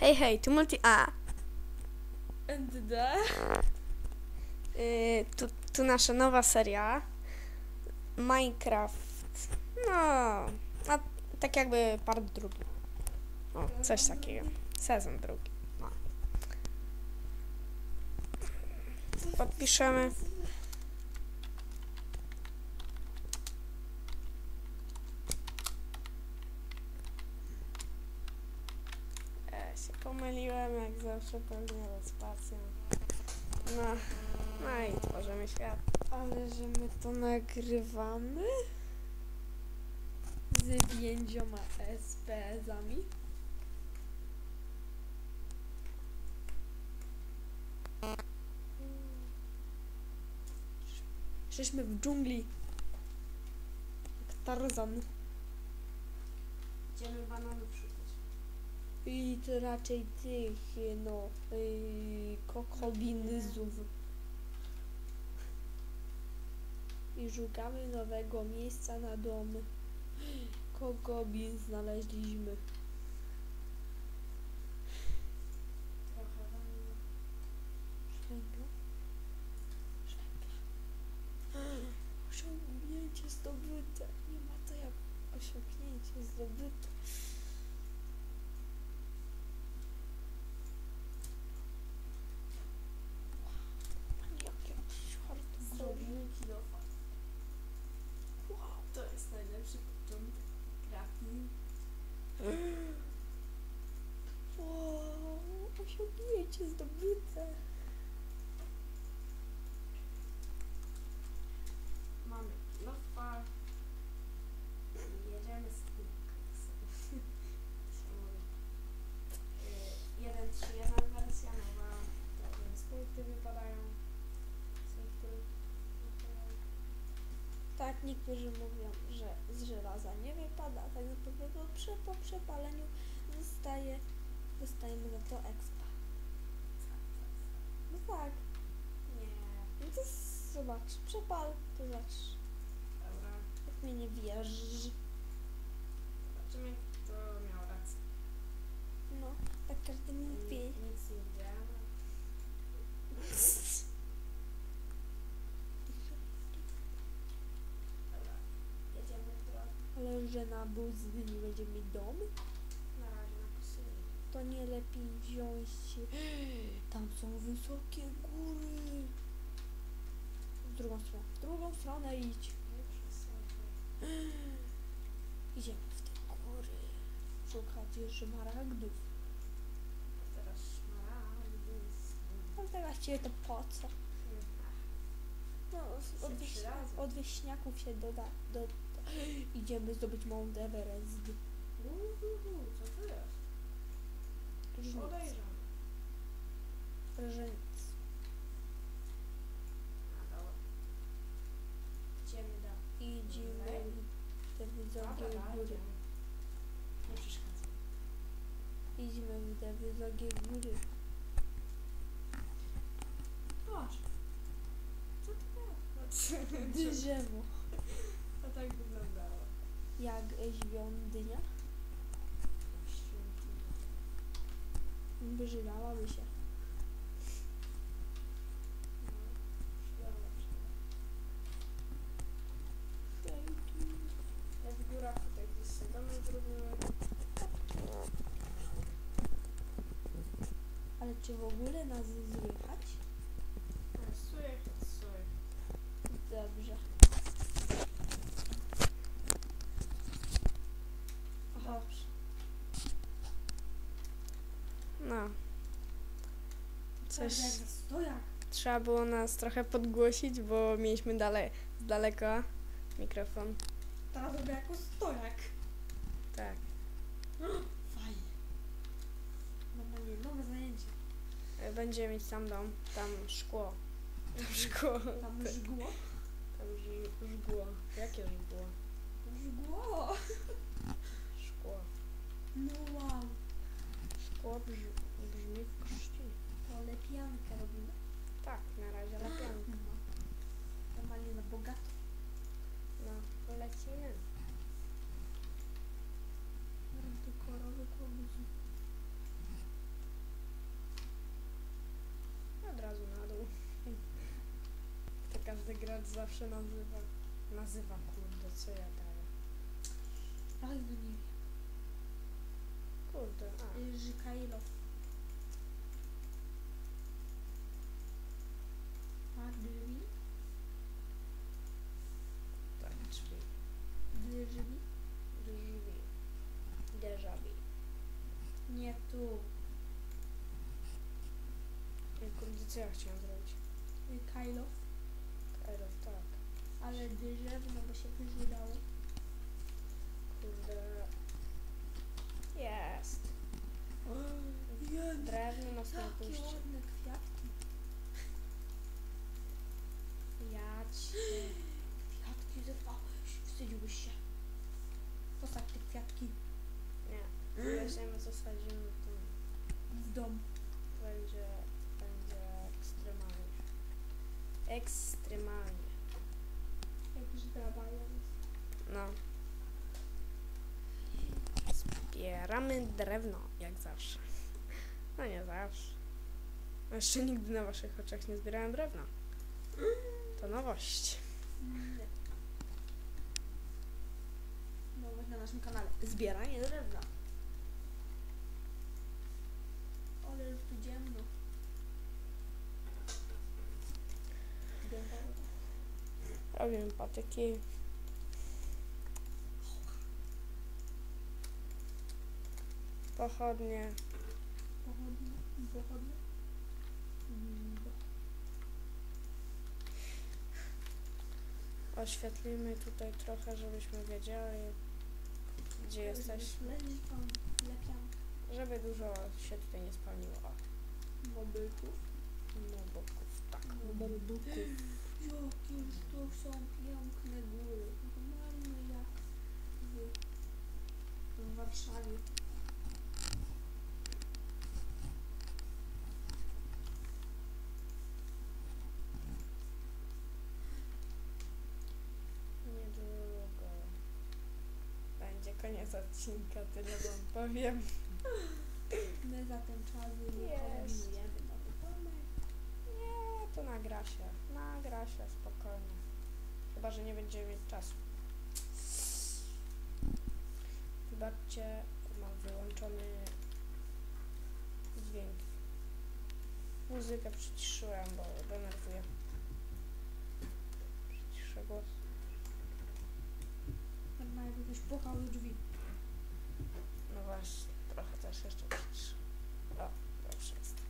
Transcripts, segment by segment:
Hej, hej, tu Multi A. NDD? Yy, tu, tu nasza nowa seria. Minecraft. No, a tak jakby part drugi. O, coś takiego. Sezon drugi. No. Podpiszemy. Ze spacją. No, no i tworzymy świat. Ale że my to nagrywamy? Z pięcioma SPS-ami? Jesteśmy w dżungli. Jak Tarzan. Idziemy bananów szukać. I to raczej tych, no, yy, kokobinzów. I szukamy nowego miejsca na dom. Kokobin znaleźliśmy. Trochę wam- Szwęgla? Szwęgla. Osiągnięcie zdobyte. Nie ma to jak osiągnięcie zdobyte. Pani jakie czwarty Zrobimy kilofa. Wow. To jest najlepszy początek grafii. Wow, osiągnięcie zdobyte. Mamy kilofa. I Jedziemy z tym mówi. Yy, 1.3.1 wersja nowa. Tak więc punkty wypadają. Tak, niektórzy mówią, że z żelaza nie wypada, tak naprawdę przy, po przepaleniu zostaje, dostajemy za to expa. No tak, Nie, no to zobacz, przepal, to zobacz, dobra. jak mnie nie wierzysz. Zobaczymy, kto miał rację. No, tak każdy mówi. Nic nie widziałem. Dobra, jedziemy trochę. Ale że na buzy nie będziemy mieć dom, to nie lepiej wziąć się. Tam są wysokie góry. W drugą stronę, w drugą stronę idź. Idziemy w te góry. Szukać szmaragdów. Teraz szmaragdy są. Ale teraz cię to po co? No, od, wieś, od wieśniaków się doda, do, idziemy zdobyć Mount Everest. Uhuhu, co to jest? Różnic. Podejrzewam. Różnic. A dobra. Idziemy dalej. Idziemy Dalej? w te wysokie Dobra, dalej góry. Nie przeszkadzaj. Idziemy w te wysokie góry. Patrz. Co jest? Drzewo. To tak wyglądało. Jak. Świątynia. Wyżywałaby się. W górach tutaj gdzieś domy zrobiłem. Ale czy w ogóle nas słychać? Słych, słych. Dobrze. Aha. Dobrze. No. Coś... Trzeba było nas trochę podgłosić, bo mieliśmy dale, z daleka mikrofon. Teraz robię jako stojak. Tak. Fajnie. Normalnie nowe zajęcie. Będziemy mieć tam dom, tam szkło. Tam szkło. Tam żgło. Tam żgło. Jakie żgło? Żgło. Szkło. No wow. Szkło brz, brzmi w krzci lepiankę robimy. Tak, na razie tak. lepiankę. No. Normalnie na bogato. No, lecimy. Dekorowy kłobudzi. Od razu na dół. To każdy gracz zawsze nazywa. Nazywa kurde, co ja daję. Ach, no nie wiem. Kurde, a. Żykailo. Drzwi? Tak, drzwi. Drzwi? Drzwi. Vu. Nie tu. Ej, Kurde, co ja chciałam zrobić? Kajlow. Kairos, tak. Ale drewno, bo się wyżydało. Kurde. Jest. Drewno nas Jakie puści. ładne kwiatki. Ja cię. Kwiatki zerwałeś. Wstydziłbyś się. Posadź te kwiatki Nie. Weźmiemy, co sadzimy, to w dom. Będzie, będzie ekstremalnie. Ekstremalnie. Jak żdrabając. No. Zbieramy drewno, jak zawsze. No nie zawsze. No Jeszcze nigdy na waszych oczach nie zbierałem drewna. To nowość. Nowość na naszym kanale. Zbieranie drewna. Ale już tu ciemno. Robimy patyki. Pochodnie. Pochodnie. Pochodnie. Oświetlimy tutaj trochę, żebyśmy wiedzieli, gdzie jesteśmy. Żeby dużo się tutaj nie spaliło. O, mobyków. moboków, tak. Mobyków. Jakież to są piękne góry. Normalnie jak w, w Warszawie. Niedługo. Będzie koniec odcinka, tyle wam powiem. My za ten czas nie. To nagra się. Nagra się, spokojnie. Chyba, że nie będziemy mieć czasu. Wybaczcie, mam wyłączony dźwięk. Muzykę przyciszyłem, bo denerwuje. Przyciszę głos. Normalnie jakbyś puchał do drzwi. No właśnie, trochę też jeszcze przyciszę. O, dobrze jest.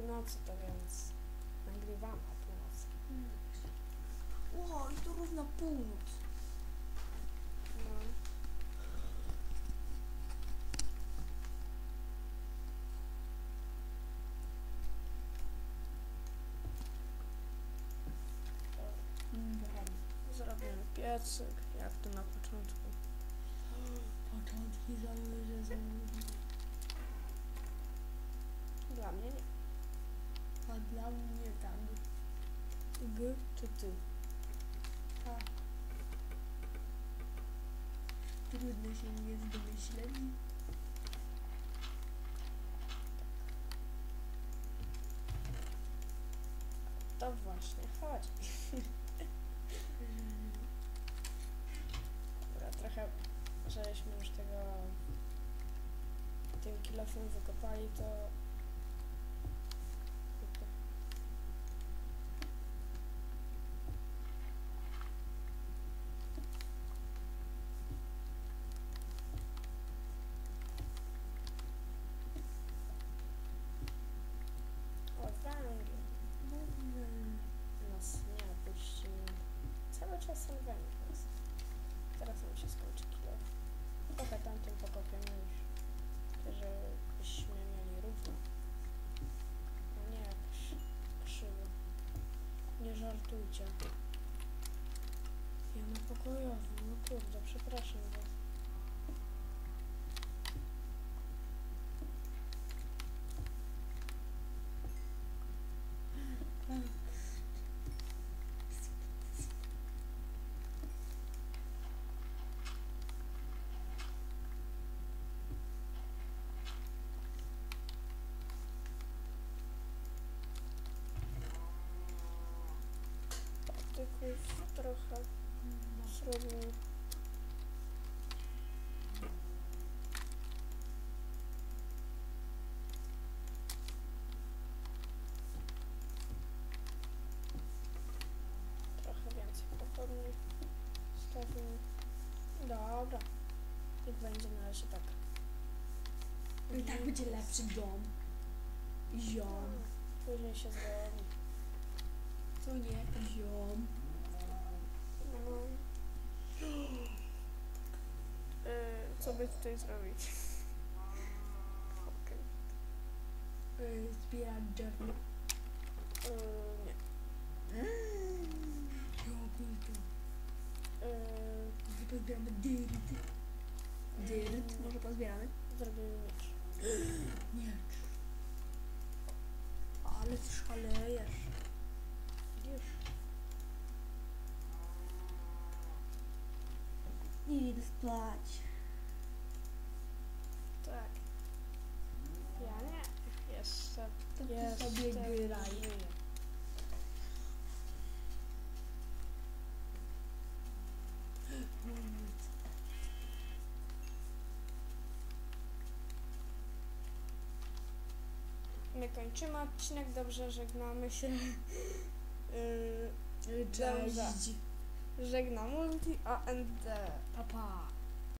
Północy, to więc nagrywam o północy. Ło, i to równa północ. No. Zrobimy piecyk, jak to na początku. Początki załyże załyże. Dla mnie nie. A dla mnie tak. G czy ty? Tak. Trudno się jest domyśleć. To właśnie chodzi. Dobra, trochę, żeśmy już tego tym kilofem wykopali, to o węgiel nas nie opuścił. Węgiel jest. Teraz nam się skończy kilo. Trochę tamtym pokopiemy już, żebyśmy mieli równo. A nie jakoś krzywo. Nie żartujcie. Ja na pokojowy, no kurde, przepraszam was. Patyków trochę zrobił. Trochę więcej pochodni stawimy. Dobra. Niech będzie na razie tak. I tak będzie lepszy dom. Ziom. Później się zrobi. Co nie? Ziom. No. Y, co by tutaj zrobić? Okej. Yy, zbierać drewno. Y, nie. Robię to. Y, Może pozbieramy dyrt. Dyrt? Może pozbieramy? zrobimy miecz. Nie. Ale szalejesz. Już. Nie idę spać. Tak. Ja nie. Jeszcze. To ty jeszcze sobie graj. żyję. My kończymy odcinek, dobrze żegnamy się. Yy, Cześć. Żegna Multi AND. Pa, pa.